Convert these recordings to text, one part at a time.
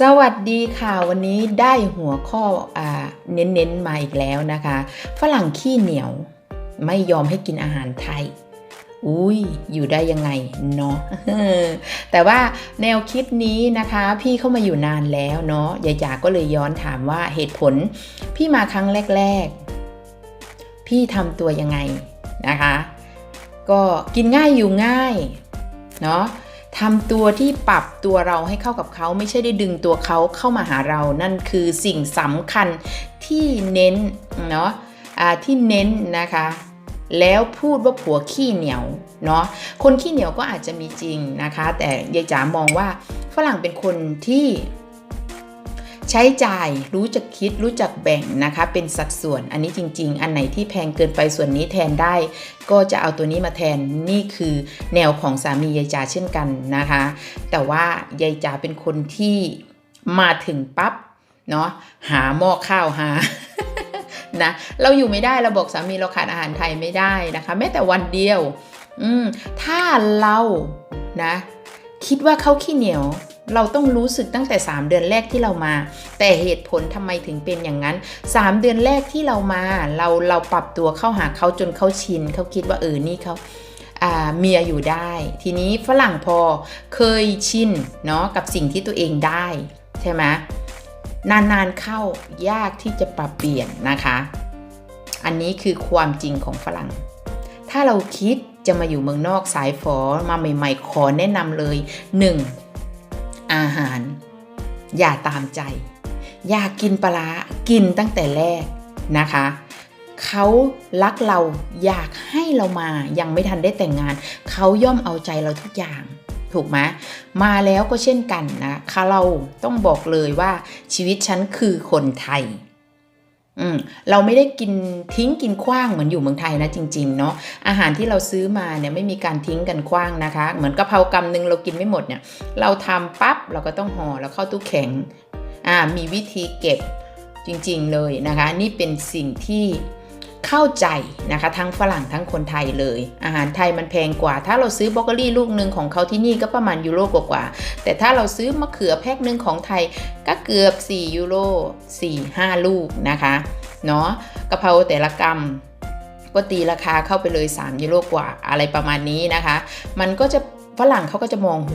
สวัสดีค่ะวันนี้ได้หัวข้ออ่าเน้นๆมาอีกแล้วนะคะ ฝรั่งขี้เหนียวไม่ยอมให้กินอาหารไทย อุ้ยอยู่ได้ยังไงเนาะแต่ว่าแนวคิดนี้นะคะ พี่เข้ามาอยู่นานแล้วเนาะยายจาก็เลยย้อนถามว่าเหตุผล พี่มาครั้งแรก ๆ พี่ทำตัวยังไงนะคะ ก็กินง่ายอยู่ง่ายเนาะ ทำตัวที่ปรับตัวเราให้เข้ากับเขาไม่ใช่ได้ดึงตัวเขาเข้ามาหาเรา นั่นคือสิ่งสำคัญที่เน้นเนาะะที่เน้นนะคะแล้วพูดว่าผัวขี้เหนียวเนาะคนขี้เหนียวก็อาจจะมีจริงนะคะ แต่ยายจ๋ามองว่าฝรั่งเป็นคนที่ ใช้จ่ายรู้จักคิดรู้จักแบ่งนะคะ เป็นสัดส่วนอันนี้จริง ๆ อันไหนที่แพงเกินไปส่วนนี้แทนได้ ก็จะเอาตัวนี้มาแทนนี่คือแนวของสามียายจ๋าเช่นกันนะคะ แต่ว่ายายจ๋าเป็นคนที่มาถึงปั๊บเนาะหาหม้อข้าวหานะเราอยู่ไม่ได้เราบอกสามีเราขาดอาหารไทยไม่ได้นะคะแม้แต่วันเดียว อืมถ้าเรานะ คิดว่าเขาขี้เหนียว เราต้องรู้สึกตั้งแต่ 3 เดือนแรกที่เรามา แต่เหตุผลทำไมถึงเป็นอย่างนั้น 3 เดือนแรกที่เรามา เราเราปรับตัวเข้าหาเขาจนเขาชินเขาคิดว่าเออนี่เขาเมียอยู่ได้ ทีนี้ฝรั่งพอเคยชินเนาะกับสิ่งที่ตัวเองได้ใช่ไหมนานๆเข้ายากที่จะปรับเปลี่ยนนะคะ อันนี้คือความจริงของฝรั่ง ถ้าเราคิดจะมาอยู่เมืองนอกสายฝอมาใหม่ ๆ ขอแนะนำเลย 1. อาหาร อย่าตามใจ อยากกินปลากินตั้งแต่แรกนะคะเขารักเราอยากให้เรามายังไม่ทันได้แต่งงาน เขาย่อมเอาใจเราทุกอย่างถูกไหมมาแล้วก็เช่นกันนะคะเราต้องบอกเลยว่าชีวิตฉันคือคนไทย อืมเราไม่ได้กินทิ้งกินคว้างเหมือนอยู่เมืองไทยนะจริงๆเนาะอาหารที่เราซื้อมาเนี่ยไม่มีการทิ้งกันคว้างนะคะ เหมือนกะเพรากำหนึ่งเรากินไม่หมดเนี่ย เราทำปั๊บเราก็ต้องห่อแล้วเข้าตู้แข็งอ่ามีวิธีเก็บจริงๆเลยนะคะ นี่เป็นสิ่งที่ เข้าใจนะคะ ทั้งฝรั่งทั้งคนไทยเลย อาหารไทยมันแพงกว่า ถ้าเราซื้อบรอกโคลีลูกหนึ่งของเขาที่นี่ก็ประมาณยูโรกว่าๆแต่ถ้าเราซื้อมะเขือแพ็คหนึ่งของไทยก็เกือบ 4 ยูโร4-5 ลูกนะคะเนาะกะเพราแต่ละกำก็ตีราคาเข้าไปเลย 3 ยูโรกว่าอะไรประมาณนี้นะคะ มันก็จะฝรั่งเขาก็จะมองโห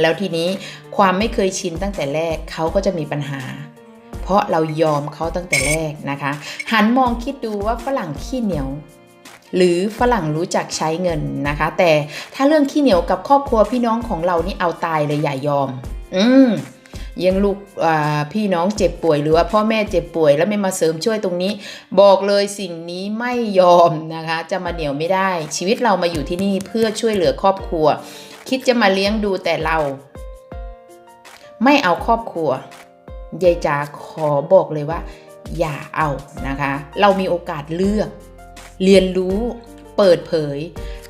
แล้วทีนี้ความไม่เคยชินตั้งแต่แรกเขาก็จะมีปัญหา ราะเรายอมเขาตั้งแต่แรกนะคะ หันมองคิดดูว่าฝรั่งขี้เหนียว หรือฝรั่งรู้จักใช้เงินนะคะ แต่ถ้าเรื่องขี้เหนียวกับครอบครัวพี่น้องของเรานี่เอาตายเลยอย่ายอม อืมยังลูกพี่น้องเจ็บป่วยหรือว่าพ่อแม่เจ็บป่วย แล้วไม่มาเสริมช่วยตรงนี้ บอกเลยสิ่งนี้ไม่ยอมนะคะ จะมาเหนียวไม่ได้ ชีวิตเรามาอยู่ที่นี่เพื่อช่วยเหลือครอบครัว คิดจะมาเลี้ยงดูแต่เรา ไม่เอาครอบครัว ยายจ๋าขอบอกเลยว่า อย่าเอานะคะ เรามีโอกาสเลือก เรียนรู้เปิดเผย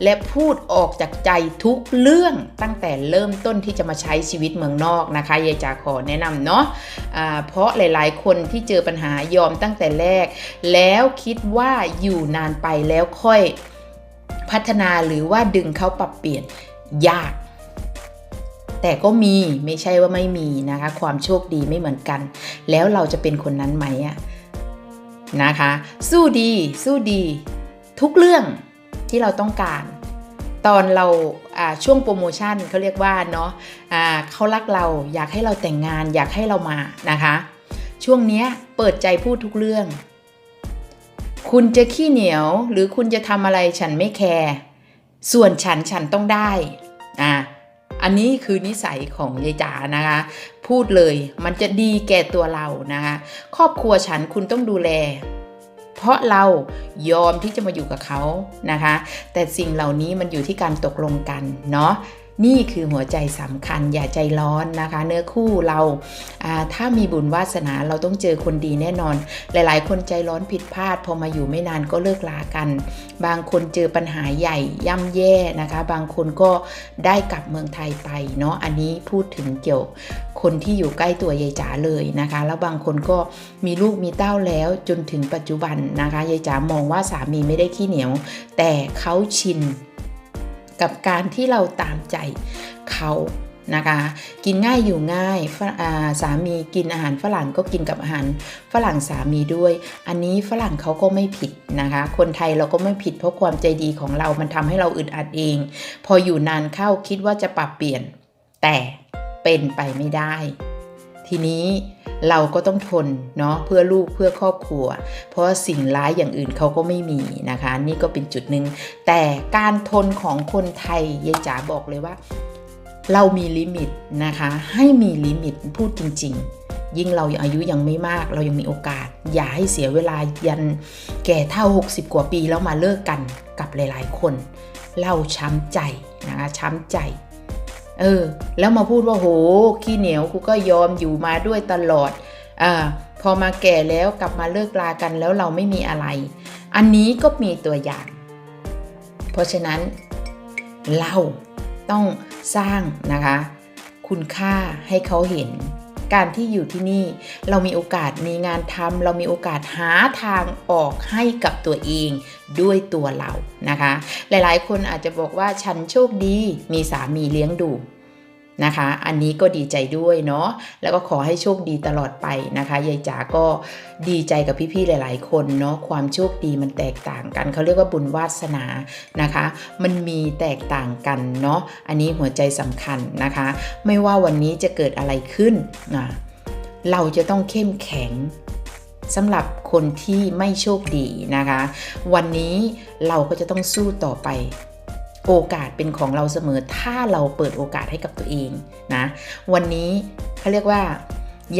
และพูดออกจากใจทุกเรื่องตั้งแต่เริ่มต้นที่จะมาใช้ชีวิตเมืองนอกนะคะยายจ๋าขอแนะนำเนาะะเพราะหลายๆ คนที่เจอปัญหายอมตั้งแต่แรก แล้วคิดว่าอยู่นานไปแล้วค่อยพัฒนาหรือว่าดึงเขาปรับเปลี่ยนยาก แต่ก็มีไม่ใช่ว่าไม่มีนะคะ ความโชคดีไม่เหมือนกัน แล้วเราจะเป็นคนนั้นไหมอะนะคะ สู้ดีสู้ดี ทุกเรื่องที่เราต้องการ ตอนเราช่วงโปรโมชั่นเขาเรียกว่าเนาะะเขารักเราอยากให้เราแต่งงานอยากให้เรามานะคะ ช่วงนี้เปิดใจพูดทุกเรื่อง คุณจะขี้เหนียวหรือคุณจะทำอะไรฉันไม่แคร์ส่วนฉันฉันต้องได้อ่า อันนี้คือนิสัยของยายจ๋านะคะ พูดเลยมันจะดีแก่ตัวเรานะคะ ครอบครัวฉันคุณต้องดูแล เพราะเรายอมที่จะมาอยู่กับเขานะคะ แต่สิ่งเหล่านี้มันอยู่ที่การตกลงกันเนาะ นี่คือหัวใจสำคัญอย่าใจร้อนนะคะ เนื้อคู่เราถ้ามีบุญวาสนาเราต้องเจอคนดีแน่นอน หลายๆ คนใจร้อนผิดพลาด พอมาอยู่ไม่นานก็เลิกลากัน บางคนเจอปัญหาใหญ่ย่ำแย่นะคะ บางคนก็ได้กลับเมืองไทยไปเนาะอันนี้พูดถึงเกี่ยวคนที่อยู่ใกล้ตัวยายจ๋าเลยนะคะ แล้วบางคนก็มีลูกมีเต้าแล้วจนถึงปัจจุบันนะคะยายจ๋ามองว่าสามีไม่ได้ขี้เหนียว แต่เขาชิน กับการที่เราตามใจเขานะคะกินง่ายอยู่ง่ายสามีกินอาหารฝรั่งก็กินกับอาหารฝรั่งสามีด้วย อันนี้ฝรั่งเขาก็ไม่ผิดนะคะ คนไทยเราก็ไม่ผิดเพราะความใจดีของเรา มันทำให้เราอึดอัดเอง พออยู่นานเข้าคิดว่าจะปรับเปลี่ยน แต่เป็นไปไม่ได้ ทีนี้เราก็ต้องทนเนาะเพื่อลูกเพื่อครอบครัว เพราะสิ่งร้ายอย่างอื่นเขาก็ไม่มีนะคะ นี่ก็เป็นจุดหนึ่งแต่การทนของคนไทยยายจ๋าบอกเลยว่า เรามีลิมิตนะคะ ให้มีลิมิตพูดจริง ๆ ยิ่งเราอายุยังไม่มาก เรายังมีโอกาส อย่าให้เสียเวลายันแก่เท่า 60 กว่าปีแล้วมาเลิกกันกับหลาย ๆ คน เราช้ำใจนะคะช้ำใจ เออ แล้วมาพูดว่าโห ขี้เหนียวกูก็ยอมอยู่มาด้วยตลอด อ่า พอมาแก่แล้วกลับมาเลิกลากันแล้วเราไม่มีอะไร อันนี้ก็มีตัวอย่าง เพราะฉะนั้น เราต้องสร้างนะคะ คุณค่าให้เขาเห็น การที่อยู่ที่นี่ เรามีโอกาสมีงานทำเรามีโอกาสหาทางออกให้กับตัวเองด้วยตัวเรานะคะ หลายๆ คนอาจจะบอกว่าฉันโชคดีมีสามีเลี้ยงดู นะคะ อันนี้ก็ดีใจด้วยเนาะแล้วก็ขอให้โชคดีตลอดไปนะคะยายจ๋าก็ดีใจกับพี่ๆหลาย ๆ คนเนาะความโชคดีมันแตกต่างกันเขาเรียกว่าบุญวาสนานะคะ มันมีแตกต่างกันเนาะอันนี้หัวใจสำคัญนะคะ ไม่ว่าวันนี้จะเกิดอะไรขึ้นนะเราจะต้องเข้มแข็งสำหรับคนที่ไม่โชคดีนะคะ วันนี้เราก็จะต้องสู้ต่อไป โอกาสเป็นของเราเสมอถ้าเราเปิดโอกาสให้กับตัวเองนะวันนี้เขาเรียกว่า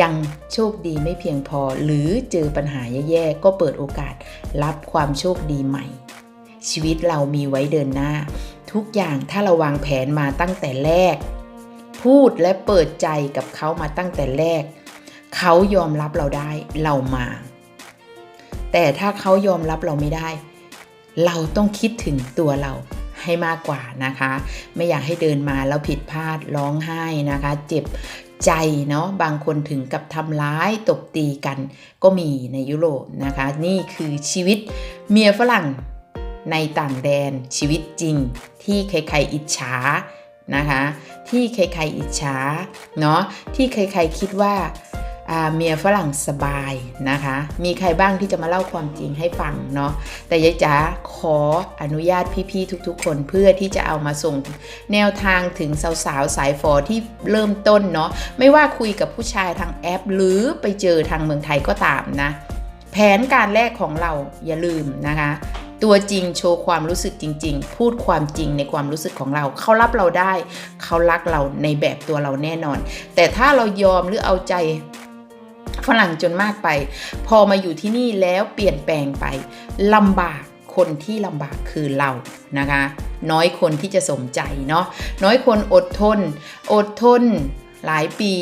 ยังโชคดีไม่เพียงพอหรือเจอปัญหาแย่ๆก็เปิดโอกาสรับความโชคดีใหม่ ชีวิตเรามีไว้เดินหน้า ทุกอย่างถ้าเราวางแผนมาตั้งแต่แรก พูดและเปิดใจกับเขามาตั้งแต่แรก เขายอมรับเราได้เรามา แต่ถ้าเขายอมรับเราไม่ได้ เราต้องคิดถึงตัวเรา ให้มากกว่านะคะ ไม่อยากให้เดินมาแล้วผิดพลาดร้องไห้นะคะ เจ็บใจเนาะบางคนถึงกับทำร้ายตบตีกันก็มีในยุโรปนะคะ นี่คือชีวิตเมียฝรั่งในต่างแดนชีวิตจริง ที่ใครๆอิจฉานะคะ ที่ใครๆอิจฉาเนาะที่ใครๆคิดว่า เมียฝรั่งสบายนะคะ มีใครบ้างที่จะมาเล่าความจริงให้ฟังเนาะ แต่ยายจ๋าขออนุญาตพี่ๆทุกๆ คนเพื่อที่จะเอามาส่งแนวทางถึงสาวๆ สายฟอที่เริ่มต้นเนาะ ไม่ว่าคุยกับผู้ชายทางแอป หรือไปเจอทางเมืองไทยก็ตามนะ แผนการแรกของเราอย่าลืมนะคะตัวจริงโชว์ความรู้สึกจริง ๆ พูดความจริงในความรู้สึกของเรา เขารับเราได้ เขารักเราในแบบตัวเราแน่นอน แต่ถ้าเรายอมหรือเอาใจ ฝรั่งจนมากไป พอมาอยู่ที่นี่แล้วเปลี่ยนแปลงไปลำบากคนที่ลำบากคือเรานะคะ น้อยคนที่จะสมใจเนาะน้อยคนอดทน อดทนหลายปี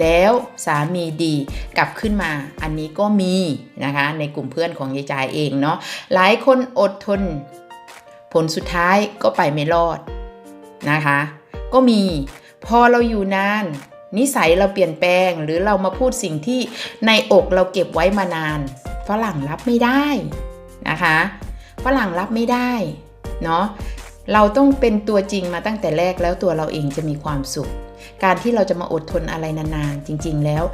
แล้วสามีดีกลับขึ้นมาอันนี้ก็มีนะคะ ในกลุ่มเพื่อนของยายจายเองเนาะหลายคนอดทน ผลสุดท้ายก็ไปไม่รอดนะคะ ก็มีพอเราอยู่นาน นิสัยเราเปลี่ยนแปลงหรือเรามาพูดสิ่งที่ในอกเราเก็บไว้มานานฝรั่งรับไม่ได้นะคะฝรั่งรับไม่ได้เนาะเราต้องเป็นตัวจริงมาตั้งแต่แรกแล้วตัวเราเองจะมีความสุข การที่เราจะมาอดทนอะไรนานๆ จริงๆแล้ว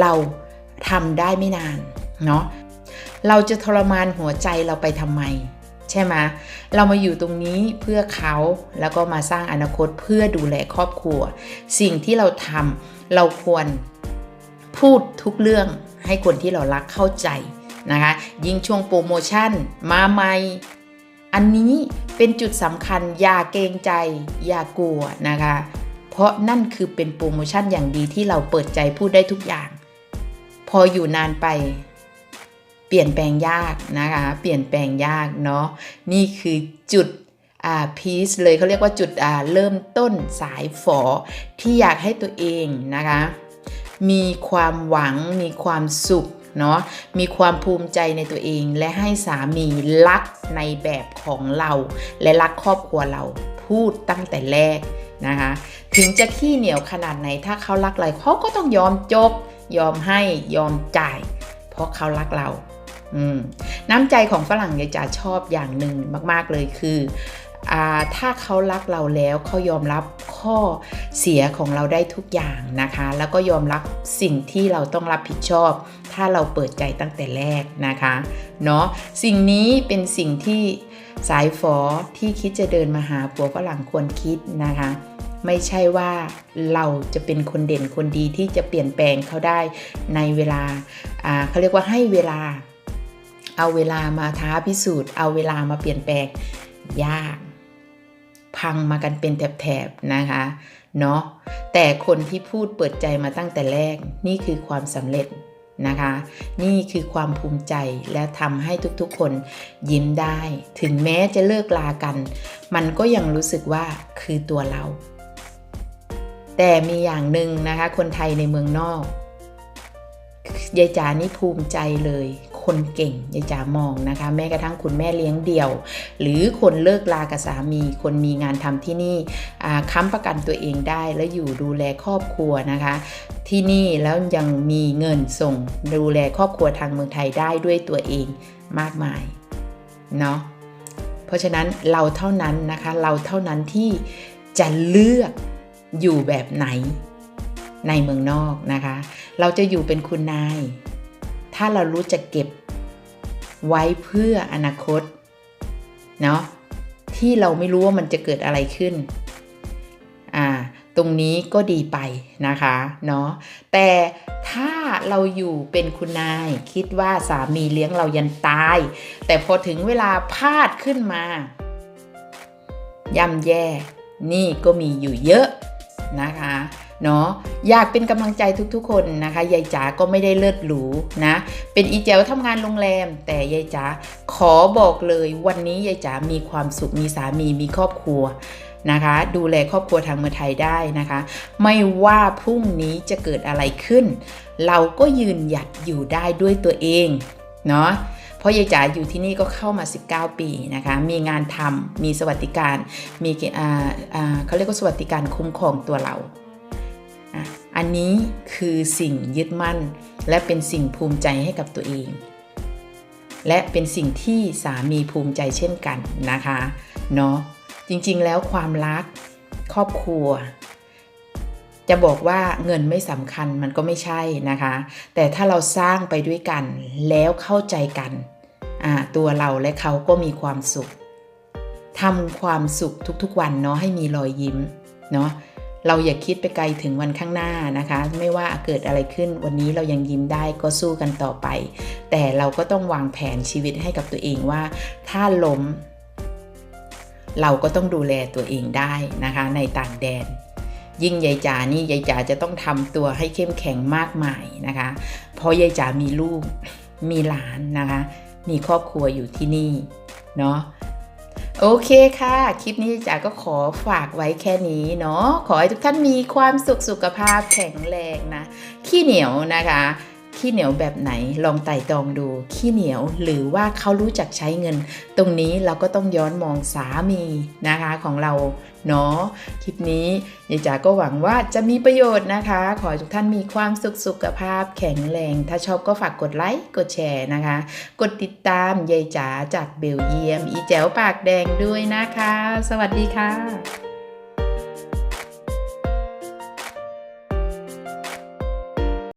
เราทำได้ไม่นานเนาะเราจะทรมานหัวใจเราไปทำไม ใช่ไหมเรามาอยู่ตรงนี้เพื่อเขาแล้วก็มาสร้างอนาคตเพื่อดูแลครอบครัว สิ่งที่เราทำเราควรพูดทุกเรื่องให้คนที่เรารักเข้าใจนะคะ ยิ่งช่วงโปรโมชั่นมาใหม่อันนี้เป็นจุดสำคัญอย่าเกรงใจ อย่ากลัวนะคะ เพราะนั่นคือเป็นโปรโมชั่นอย่างดีที่เราเปิดใจพูดได้ทุกอย่าง พออยู่นานไป เปลี่ยนแปลงยากนะคะ เปลี่ยนแปลงยากเนาะนี่คือจุดอ่าพีซเลยเขาเรียกว่าจุดอ่าเริ่มต้นสายฝอที่อยากให้ตัวเองนะคะ มีความหวังมีความสุขเนาะมีความภูมิใจในตัวเองและให้สามีรักในแบบของเรา และรักครอบครัวเราพูดตั้งแต่แรกนะคะถึงจะขี้เหนียวขนาดไหนถ้าเขารักเราเขาก็ต้องยอมจบ ยอมให้ยอมจ่าย เพราะเขารักเรา น้ำใจของฝรั่งยายจ๋าชอบอย่างหนึ่งมาก ๆ เลยคืออถ้าเขารักเราแล้วเขายอมรับข้อเสียของเราได้ทุกอย่างนะคะ แล้วก็ยอมรับสิ่งที่เราต้องรับผิดชอบ ถ้าเราเปิดใจตั้งแต่แรกนะคะเนาะสิ่งนี้เป็นสิ่งที่สายฝอที่คิดจะเดินมาหาผัวฝรั่งควรคิดนะคะ ไม่ใช่ว่าเราจะเป็นคนเด่นคนดีที่จะเปลี่ยนแปลงเขาได้ในเวลาเขาเรียกว่าให้เวลา เอาเวลามาท้าพิสูจน์ เอาเวลามาเปลี่ยนแปลงยาก พังมากันเป็นแถบๆนะคะ เนาะแต่คนที่พูดเปิดใจมาตั้งแต่แรก นี่คือความสำเร็จนะคะ นี่คือความภูมิใจและทำให้ทุกๆคนยิ้มได้ ถึงแม้จะเลิกลากัน มันก็ยังรู้สึกว่าคือตัวเรา แต่มีอย่างหนึ่งนะคะ คนไทยในเมืองนอกยายจ๋านี่ภูมิใจเลย คนเก่งยายจ๋ามองนะคะ แม้กระทั่งคุณแม่เลี้ยงเดี่ยว หรือคนเลิกลากับสามี คนมีงานทำที่นี่ค้ำประกันตัวเองได้และอยู่ดูแลครอบครัวนะคะ ที่นี่แล้วยังมีเงินส่งดูแลครอบครัวทางเมืองไทยได้ด้วยตัวเองมากมายเนาะเพราะฉะนั้นเราเท่านั้นนะคะ เราเท่านั้นที่จะเลือกอยู่แบบไหนในเมืองนอกนะคะ เราจะอยู่เป็นคุณนาย ถ้าเรารู้จะเก็บไว้เพื่ออนาคตเนาะที่เราไม่รู้ว่ามันจะเกิดอะไรขึ้นอ่าตรงนี้ก็ดีไปนะคะเนาะแต่ถ้าเราอยู่เป็นคุณนายคิดว่าสามีเลี้ยงเรายันตาย แต่พอถึงเวลาพลาดขึ้นมาย่ำแย่ นี่ก็มีอยู่เยอะนะคะ เนาะอยากเป็นกำลังใจทุกๆ คนนะคะ ยายจ๋าก็ไม่ได้เลิศหรูนะ เป็นอีเจลทำงานโรงแรม แต่ยายจ๋าขอบอกเลยวันนี้ยายจ๋ามีความสุขมีสามีมีครอบครัวนะคะ ดูแลครอบครัวทางเมืองไทยได้นะคะ ไม่ว่าพรุ่งนี้จะเกิดอะไรขึ้น เราก็ยืนหยัดอยู่ได้ด้วยตัวเองเนาะเพราะยายจ๋าอยู่ที่นี่ก็เข้ามา 19 ปีนะคะ มีงานทำมีสวัสดิการ มีเขาเรียกว่าสวัสดิการคุ้มครองตัวเรา อันนี้คือสิ่งยึดมั่น และเป็นสิ่งภูมิใจให้กับตัวเอง และเป็นสิ่งที่สามีภูมิใจเช่นกันนะคะเนาะจริงๆแล้วความรักครอบครัว จะบอกว่าเงินไม่สำคัญมันก็ไม่ใช่นะคะ แต่ถ้าเราสร้างไปด้วยกันแล้วเข้าใจกันตัวเราและเขาก็มีความสุขทำความสุขทุกๆวันเนาะให้มีรอยยิ้มเนาะ เราอย่าคิดไปไกลถึงวันข้างหน้านะคะ ไม่ว่าเกิดอะไรขึ้นวันนี้เรายังยิ้มได้ก็สู้กันต่อไป แต่เราก็ต้องวางแผนชีวิตให้กับตัวเองว่า ถ้าล้ม เราก็ต้องดูแลตัวเองได้นะคะ ในต่างแดน ยิ่งยายจ๋านี่ยายจ๋าจะต้องทำตัวให้เข้มแข็งมากมายนะคะ เพราะยายจ๋ามีลูกมีหลานนะคะ มีครอบครัวอยู่ที่นี่เนาะ โอเคค่ะ คลิปนี้จ๋าก็ขอฝากไว้แค่นี้เนาะขอให้ทุกท่านมีความสุขสุขภาพแข็งแรงนะ ขี้เหนียวนะคะ ขี้เหนียวแบบไหนลองไต่ตองดู ขี้เหนียวหรือว่าเขารู้จักใช้เงิน ตรงนี้เราก็ต้องย้อนมองสามีนะคะของเราเนาะคลิปนี้ยายจ๋าก็หวังว่าจะมีประโยชน์นะคะ ขอให้ทุกท่านมีความสุขสุขภาพแข็งแรง ถ้าชอบก็ฝากกดไลค์กดแชร์นะคะ กดติดตามยายจ๋าจากเบลเยียม อีแจ๋วปากแดงด้วยนะคะ สวัสดีค่ะ